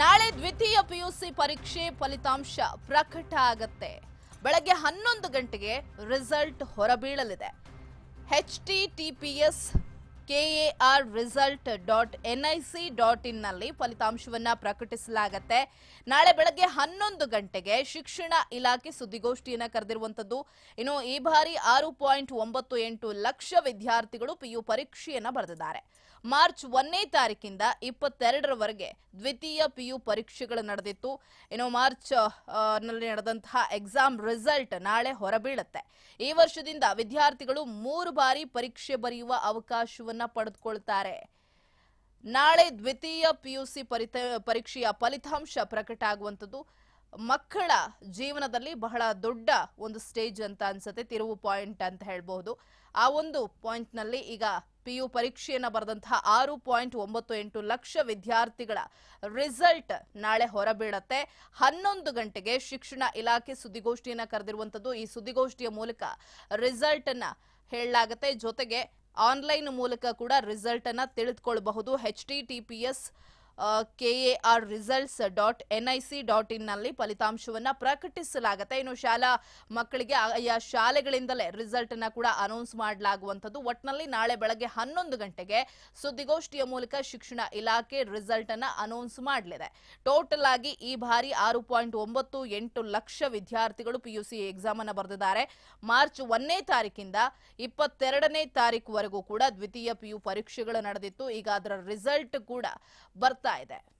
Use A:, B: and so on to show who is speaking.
A: ನಾಳೆ ದ್ವಿತೀಯ ಪಿಯುಸಿ ಪರೀಕ್ಷೆ ಫಲಿತಾಂಶ ಪ್ರಕಟ ಆಗತ್ತೆ. ಬೆಳಗ್ಗೆ ಹನ್ನೊಂದು ಗಂಟೆಗೆ ರಿಸಲ್ಟ್ ಹೊರಬೀಳಲಿದೆ. H T T P S KAR result dot NIC dot ಇನ್ನಲ್ಲಿ ಫಲಿತಾಂಶವನ್ನ ಪ್ರಕಟಿಸಲಾಗತ್ತೆ. ನಾಳೆ ಬೆಳಗ್ಗೆ ಹನ್ನೊಂದು ಗಂಟೆಗೆ ಶಿಕ್ಷಣ ಇಲಾಖೆ ಸುದ್ದಿಗೋಷ್ಠಿಯನ್ನ ಕರೆದಿರುವಂಥದ್ದು. ಇನ್ನು ಈ ಬಾರಿ ಆರು ಪಾಯಿಂಟ್ ಒಂಬತ್ತು ಎಂಟು ಲಕ್ಷ ವಿದ್ಯಾರ್ಥಿಗಳು ಪಿಯು ಪರೀಕ್ಷೆಯನ್ನ ಬರೆದಿದ್ದಾರೆ. ಮಾರ್ಚ್ ಒಂದನೇ ತಾರೀಕಿಂದ ಇಪ್ಪತ್ತೆರಡರವರೆಗೆ ದ್ವಿತೀಯ ಪಿಯು ಪರೀಕ್ಷೆಗಳು ನಡೆದಿತ್ತು. ಇನ್ನು ಮಾರ್ಚ್ನಲ್ಲಿ ನಡೆದಂತಹ ಎಕ್ಸಾಮ್ ರಿಸಲ್ಟ್ ನಾಳೆ ಹೊರಬೀಳುತ್ತೆ. ಈ ವರ್ಷದಿಂದ ವಿದ್ಯಾರ್ಥಿಗಳು ಮೂರು ಬಾರಿ ಪರೀಕ್ಷೆ ಬರೆಯುವ ಅವಕಾಶವನ್ನ ಪಡೆದುಕೊಳ್ತಾರೆ. ನಾಳೆ ದ್ವಿತೀಯ ಪಿಯುಸಿ ಪರಿತ, ಪರೀಕ್ಷೆಯ ಫಲಿತಾಂಶ ಪ್ರಕಟ ಆಗುವಂಥದ್ದು ಮಕ್ಕಳ ಜೀವನದಲ್ಲಿ ಬಹಳ ದೊಡ್ಡ ಒಂದು ಸ್ಟೇಜ್ ಅಂತ ಅನ್ಸುತ್ತೆ, ತಿರುವು ಪಾಯಿಂಟ್ ಅಂತ ಹೇಳ್ಬಹುದು. ಆ ಒಂದು ಪಾಯಿಂಟ್ನಲ್ಲಿ ಈಗ ಪಿಯು ಪರೀಕ್ಷೆಯನ್ನ ಬರೆದಂತಹ ಆರು ಪಾಯಿಂಟ್ ಒಂಬತ್ತು ಎಂಟು ಲಕ್ಷ ವಿದ್ಯಾರ್ಥಿಗಳ ರಿಸಲ್ಟ್ ನಾಳೆ ಹೊರಬೀಳತ್ತೆ. ಹನ್ನೊಂದು ಗಂಟೆಗೆ ಶಿಕ್ಷಣ ಇಲಾಖೆ ಸುದ್ದಿಗೋಷ್ಠಿಯನ್ನ ಕರೆದಿರುವಂತದ್ದು ಈ ಸುದ್ದಿಗೋಷ್ಠಿಯ ಮೂಲಕ ರಿಸಲ್ಟ್ ಅನ್ನ ಹೇಳಲಾಗತ್ತೆ. ಜೊತೆಗೆ ಆನ್ಲೈನ್ ಮೂಲಕ ಕೂಡ ರಿಸಲ್ಟ್ ಅನ್ನ ತಿಳಿದುಕೊಳ್ಳಬಹುದು H T T P S KAR results dot N I C dot ಇನ್ನಲ್ಲಿ ನಲ್ಲಿ ಫಲಿತಾಂಶವನ್ನ ಪ್ರಕಟಿಸಲಾಗುತ್ತೆ. ಇನ್ನು ಶಾಲಾ ಮಕ್ಕಳಿಗೆ ಆಯಾ ಶಾಲೆಗಳಿಂದಲೇ ರಿಸಲ್ಟ್ ಅನ್ನ ಕೂಡ ಅನೌನ್ಸ್ ಮಾಡಲಾಗುವಂಥದ್ದು. ಒಟ್ಟಿನಲ್ಲಿ ನಾಳೆ ಬೆಳಗ್ಗೆ ಹನ್ನೊಂದು ಗಂಟೆಗೆ ಸುದ್ದಿಗೋಷ್ಠಿಯ ಮೂಲಕ ಶಿಕ್ಷಣ ಇಲಾಖೆ ರಿಸಲ್ಟ್ ಅನ್ನ ಅನೌನ್ಸ್ ಮಾಡಲಿದೆ. ಟೋಟಲ್ ಆಗಿ ಈ ಬಾರಿ ಆರು ಪಾಯಿಂಟ್ ಒಂಬತ್ತು ಎಂಟು ಲಕ್ಷ ವಿದ್ಯಾರ್ಥಿಗಳು ಪಿಯುಸಿ ಎಕ್ಸಾಮ್ ಅನ್ನ ಬರೆದಿದ್ದಾರೆ. ಮಾರ್ಚ್ ಒಂದನೇ ತಾರೀಕಿಂದ ಇಪ್ಪತ್ತೆರಡನೇ ತಾರೀಕುವರೆಗೂ ಕೂಡ ದ್ವಿತೀಯ ಪಿಯು ಪರೀಕ್ಷೆಗಳು ನಡೆದಿತ್ತು. ಈಗ ಅದರ ರಿಸಲ್ಟ್ ಕೂಡ ಬರ್ತಾ thigh that.